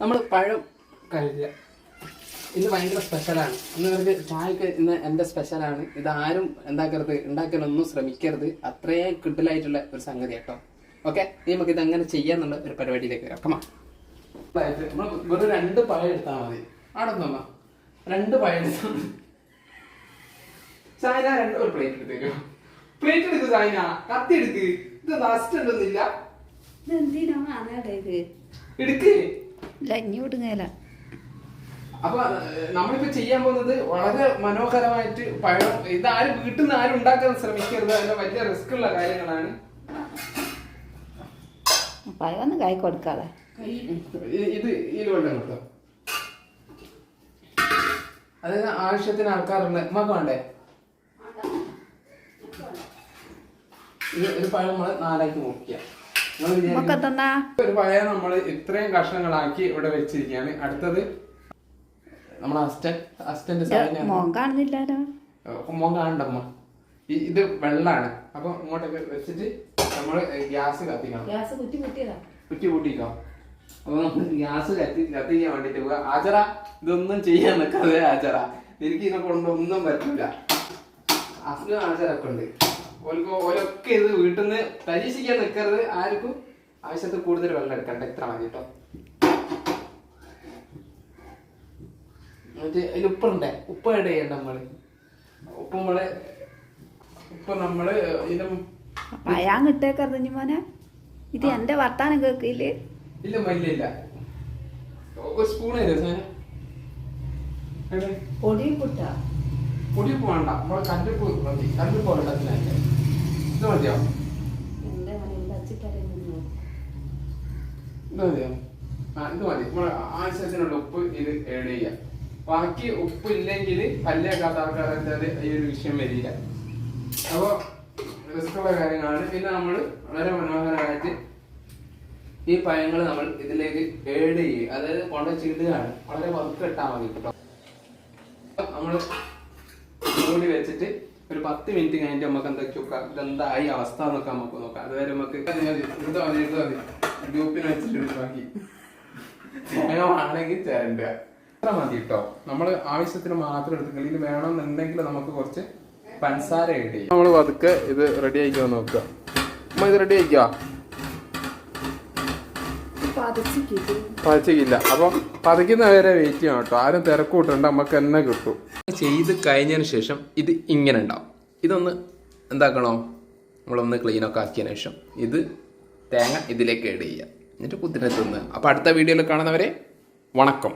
നമ്മൾ പഴം കഴിക്കുക. ഇന്ന് ഭയങ്കര സ്പെഷ്യലാണ് ഇന്ന് ഇവർക്ക് ചായക്ക് ഇന്ന് എന്റെ സ്പെഷ്യലാണ് ഇത് ആരും എന്താക്കരുത് ഉണ്ടാക്കാനൊന്നും ശ്രമിക്കരുത്. അത്രയും കിട്ടലായിട്ടുള്ള ഒരു സംഗതി കേട്ടോ. ഓക്കെ ഇനി നമുക്ക് ഇത് അങ്ങനെ ചെയ്യാന്നുള്ള ഒരു പരിപാടിയിലേക്ക് വരാം. കമാ നമ്മൾ വെറും രണ്ട് പഴം എടുത്താൽ മതി. നിന്നോ രണ്ട് പഴം എടുത്താൽ മതി. ചായന രണ്ട് ഒരു പ്ലേറ്റ് എടുത്തേക്കോ. പ്ലേറ്റ് എടുക്ക് ചായന കത്തി എടുക്ക്. ഇത് നഷ്ടം ഉണ്ടെന്നില്ല ഇതെന്തിനാണ് ഇത്? എടുക്ക്. വിടുങ്ങല അപ്പൊ നമ്മളിപ്പോ ചെയ്യാൻ പോകുന്നത് വളരെ മനോഹരമായിട്ട് പഴം ഇത് ആരും വീട്ടിൽ നിന്ന് ആരും ഉണ്ടാക്കാൻ ശ്രമിക്കരുത് അതിന്റെ വലിയ റിസ്ക് ഉള്ള കാര്യങ്ങളാണ്. പഴമൊന്നും കൈ കൊടുക്കാതെ. ഇത് ഈ വെള്ളം കേട്ടോ അതായത് ആവശ്യത്തിന് ആൾക്കാരുള്ള നമുക്ക് വേണ്ടേ? ഇത് ഒരു പഴം നമ്മൾ നാലാക്കി മുറിക്കുക. ഒരു പഴം നമ്മൾ ഇത്രയും കഷ്ണങ്ങളാക്കി ഇവിടെ വെച്ചിരിക്കുകയാണ്. അടുത്തത് നമ്മുടെ അസ്റ്റന്റ് അസ്റ്റന്റ് മോൻ കാണുന്നില്ലല്ലോ. മോൻ കാണണ്ടമ്മ ഇത് വെള്ളാണ്. അപ്പൊ ഇങ്ങോട്ടൊക്കെ വെച്ചിട്ട് നമ്മൾ ഗ്യാസ് കത്തിക്കണം. ഗ്യാസ് കുറ്റി കുറ്റിയതാ കുറ്റി കൂട്ടിക്കോ. അപ്പൊ നമ്മൾ ഗ്യാസ് കത്തി കത്തിക്കാൻ വേണ്ടിട്ട് പോവാ. ആചറ ഇതൊന്നും ചെയ്യാൻ നിൽക്കാതെ ആചറ എനിക്ക് ഇതിനെ കൊണ്ടൊന്നും പറ്റില്ല അഫ്നും ആചാരൊക്കെ ഉണ്ട് ഓൽക്ക് ഓരൊക്കെ ഇത് വീട്ടിൽ നിന്ന് പരീക്ഷിക്കാൻ നിൽക്കരുത് ആർക്കും ആവശ്യത്തിൽ കൂടുതൽ വെള്ളം എടുക്കണ്ട. ഇത്ര മതി കേട്ടോ എന്നിട്ട് അതിൽ ഉപ്പുണ്ടേ. ഉപ്പ് ആഡ് ചെയ്യണ്ട നമ്മൾ. ഉപ്പ് നമ്മൾ ഉപ്പ് നമ്മൾ ഇതിന്റെ കിട്ടേക്കരുത് ഇനി മോനെ. ഇത് എന്റെ വർത്താനം കേക്കില്ലേ ഇല്ല മല്ലില്ല ഒരു സ്പൂൺ പൊടി കുട്ട. പൊടിയുപ്പ് വേണ്ട. നമ്മളെ കല്ലുപ്പ് മതി. കല്ലുപ്പ് വെള്ളത്തിനായിട്ട് ഇത് മതിയോ? ഇത് മതിയോ? ആ ഇത് മതി. നമ്മളെ ആവശ്യത്തിനുള്ള ഉപ്പ് ഇത് ഏഡ് ചെയ്യാം. ബാക്കി ഉപ്പ് ഇല്ലെങ്കിൽ പല്ലേക്കാത്ത ആൾക്കാരെ ഈ ഒരു വിഷയം വരില്ല. അപ്പോൾ റിസ്ക്കുള്ള കാര്യങ്ങളാണ്. പിന്നെ നമ്മൾ വളരെ മനോഹരമായിട്ട് ഈ പഴങ്ങൾ നമ്മൾ ഇതിലേക്ക് ഏഡ് ചെയ്യുക. അതായത് കൊണ്ട ചിടുകയാണ് വളരെ വർക്ക് ഇട്ടാൽ മതി. കേട്ടോ നമ്മൾ മൂടി വെച്ചിട്ട് ഒരു പത്ത് മിനിറ്റ് കഴിഞ്ഞിട്ട് നമുക്ക് എന്തൊക്കെയൊക്കെ ഇതെന്തായി അവസ്ഥ എന്നൊക്കെ നമുക്ക് നോക്കാം. അതുവരെ നമുക്ക് ഗ്രൂപ്പിന് വെച്ചിട്ട് ബാക്കി. വേണമെങ്കിൽ ചേരണ്ട അത്ര മതി കേട്ടോ. നമ്മൾ ആവശ്യത്തിന് മാത്രം എടുത്തിട്ടില്ല ഇത് വേണമെന്നുണ്ടെങ്കിൽ നമുക്ക് കുറച്ച് പഞ്ചസാര ഇട്ട് നമ്മൾ പതുക്കെ ഇത് റെഡി ആയിക്കാൻ നോക്കുക. അമ്മ ഇത് റെഡി ആയിക്കോ? പതച്ചിക്കില്ല. അപ്പൊ പതയ്ക്കുന്ന വരെ വെയിറ്റ് ചെയ്യണം കേട്ടോ. ആരും തിരക്കൂട്ടുണ്ട് നമുക്ക് തന്നെ കിട്ടും. ചെയ്ത് കഴിഞ്ഞതിന് ശേഷം ഇത് ഇങ്ങനെ ഉണ്ടാവും. ഇതൊന്ന് എന്താക്കണോ? നമ്മളൊന്ന് ക്ലീനൊക്കെ ആക്കിയതിന് ശേഷം ഇത് തേങ്ങ ഇതിലേക്ക് ആഡ് ചെയ്യുക. എന്നിട്ട് കുത്തിനെ അപ്പൊ അപ്പോൾ അടുത്ത വീഡിയോയിൽ കാണുന്നവരെ വണക്കം.